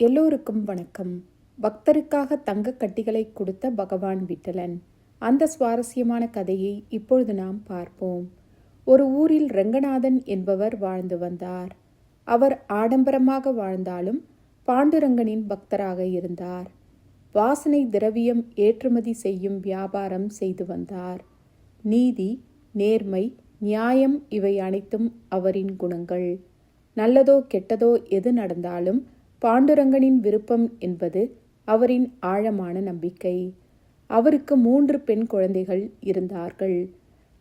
எல்லோருக்கும் வணக்கம். பக்தருக்காக தங்க கட்டிகளை கொடுத்த பகவான் விட்டலன். அந்த சுவாரஸ்யமான கதையை இப்பொழுது நாம் பார்ப்போம். ஒரு ஊரில் ரங்கநாதன் என்பவர் வாழ்ந்து வந்தார். அவர் ஆடம்பரமாக வாழ்ந்தாலும் பாண்டுரங்கனின் பக்தராக இருந்தார். வாசனை திரவியம் ஏற்றுமதி செய்யும் வியாபாரம் செய்து வந்தார். நீதி நேர்மை நியாயம் இவை அனைத்தும் அவரின் குணங்கள். நல்லதோ கெட்டதோ எது நடந்தாலும் பாண்டுரங்கனின் விருப்பம் என்பது அவரின் ஆழமான நம்பிக்கை. அவருக்கு மூன்று பெண் குழந்தைகள் இருந்தார்கள்.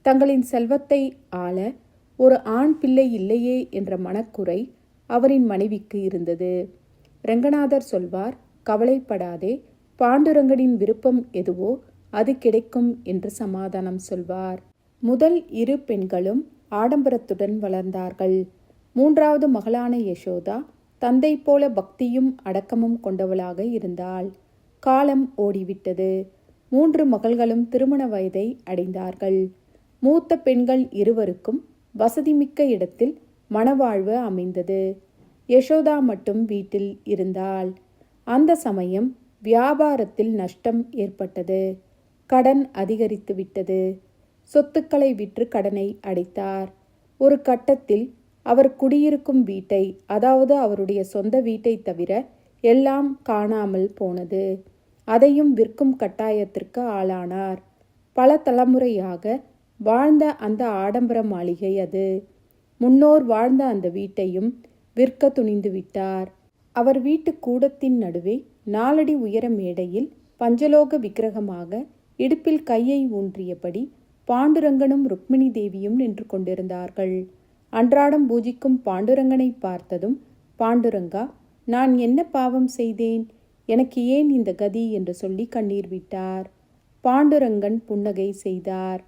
தங்களின் செல்வத்தை ஆள ஒரு ஆண் பிள்ளை இல்லையே என்ற மனக்குறை அவரின் மனைவிக்கு இருந்தது. ரங்கநாதர் சொல்வார் கவலைப்படாதே பாண்டுரங்கனின் விருப்பம் எதுவோ அது கிடைக்கும் என்று சமாதானம் சொல்வார். முதல் இரு பெண்களும் ஆடம்பரத்துடன் வளர்ந்தார்கள். மூன்றாவது மகளான யசோதா தந்தை போல பக்தியும் அடக்கமும் கொண்டவளாக இருந்தாள். காலம் ஓடிவிட்டது. மூன்று மகள்களும் திருமண வயதை அடைந்தார்கள். மூத்த பெண்கள் இருவருக்கும் வசதிமிக்க இடத்தில் மணவாழ்வு அமைந்தது. யசோதா மட்டும் வீட்டில் இருந்தாள். அந்த சமயம் வியாபாரத்தில் நஷ்டம் ஏற்பட்டது. கடன் அதிகரித்து விட்டது சொத்துக்களை விற்று கடனை அடைத்தார். ஒரு கட்டத்தில் அவர் குடியிருக்கும் வீட்டை அதாவது அவருடைய சொந்த வீட்டை தவிர எல்லாம் காணாமல் போனது. அதையும் விற்கும் கட்டாயத்திற்கு ஆளானார். பல தலைமுறையாக வாழ்ந்த அந்த ஆடம்பர மாளிகை அது. முன்னோர் வாழ்ந்த அந்த வீட்டையும் விற்க துணிந்து விட்டார். அவர் வீட்டு கூடத்தின் நடுவே நாலடி உயர மேடையில் பஞ்சலோக விக்கிரகமாக இடுப்பில் கையை ஊன்றியபடி பாண்டுரங்கனும் ருக்மிணி தேவியும் நின்று கொண்டிருந்தார்கள். அன்றாடம் பூஜிக்கும் பாண்டுரங்கனை பார்த்ததும் பாண்டுரங்கா நான் என்ன பாவம் செய்தேன்? எனக்கு ஏன் இந்த கதி? என்று சொல்லி கண்ணீர் விட்டார். பாண்டுரங்கன் புன்னகை செய்தார்.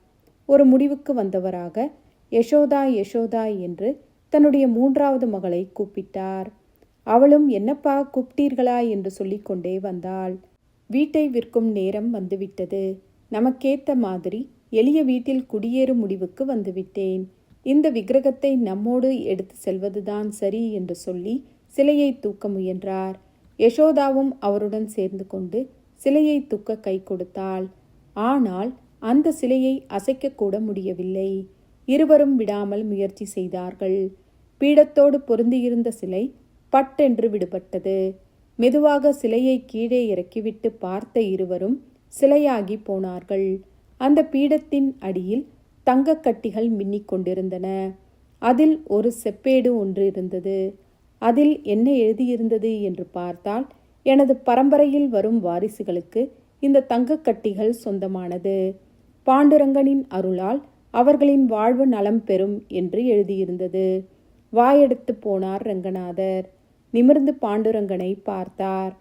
ஒரு முடிவுக்கு வந்தவராக யசோதா யசோதா என்று தன்னுடைய மூன்றாவது மகளை கூப்பிட்டார். அவளும் என்னப்பா கூப்பிட்டீர்களா? என்று சொல்லிக்கொண்டே வந்தாள். வீட்டை விற்கும் நேரம் வந்துவிட்டது. நமக்கேத்த மாதிரி எளிய வீட்டில் குடியேறும் முடிவுக்கு வந்துவிட்டேன். இந்த விக்கிரகத்தை நம்மோடு எடுத்து செல்வதுதான் சரி என்று சொல்லி சிலையை தூக்க முயன்றார். யசோதாவும் அவருடன் சேர்ந்து கொண்டு சிலையை தூக்க கை கொடுத்தாள். ஆனால் அந்த சிலையை அசைக்கக்கூட முடியவில்லை. இருவரும் விடாமல் முயற்சி செய்தார்கள். பீடத்தோடு பொருந்தியிருந்த சிலை பட்டென்று விடுபட்டது. மெதுவாக சிலையை கீழே இறக்கிவிட்டு பார்த்த இருவரும் சிலையாகி போனார்கள். அந்த பீடத்தின் அடியில் தங்கக்கட்டிகள் மின்னிக் கொண்டிருந்தன அதில் ஒரு செப்பேடு ஒன்று இருந்தது. அதில் என்ன எழுதியிருந்தது என்று பார்த்தால் எனது பரம்பரையில் வரும் வாரிசுகளுக்கு இந்த தங்கக்கட்டிகள் சொந்தமானது. பாண்டுரங்கனின் அருளால் அவர்களின் வாழ்வு நலம் பெறும் என்று எழுதியிருந்தது. வாயெடுத்து போனார் ரங்கநாதர். நிமிர்ந்து பாண்டுரங்கனை பார்த்தார்.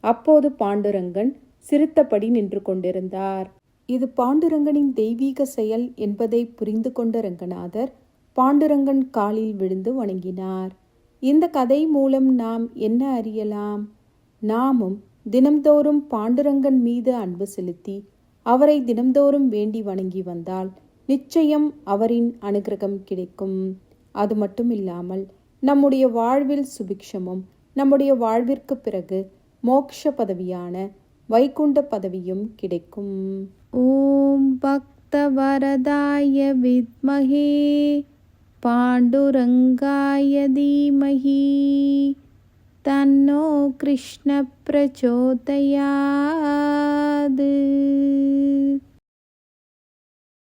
அப்போது பாண்டுரங்கன் சிரித்தபடி நின்று கொண்டிருந்தார். இது பாண்டுரங்கனின் தெய்வீக செயல் என்பதை புரிந்து கொண்ட ரங்கநாதர் பாண்டுரங்கன் காலில் விழுந்து வணங்கினார். இந்த கதை மூலம் நாம் என்ன அறியலாம்? நாமும் தினம்தோறும் பாண்டுரங்கன் மீது அன்பு செலுத்தி அவரை தினம்தோறும் வேண்டி வணங்கி வந்தால் நிச்சயம் அவரின் அனுகிரகம் கிடைக்கும். அது மட்டும் இல்லாமல் நம்முடைய வாழ்வில் சுபிக்ஷமும் நம்முடைய வாழ்விற்கு பிறகு மோக்ஷ பதவியான வைகுண்ட பதவியும் கிடைக்கும். ॐ भक्तवरदाय विद्महे पाण्डुरङ्गाय धीमहि। तन्नो कृष्णप्रचोदयात्।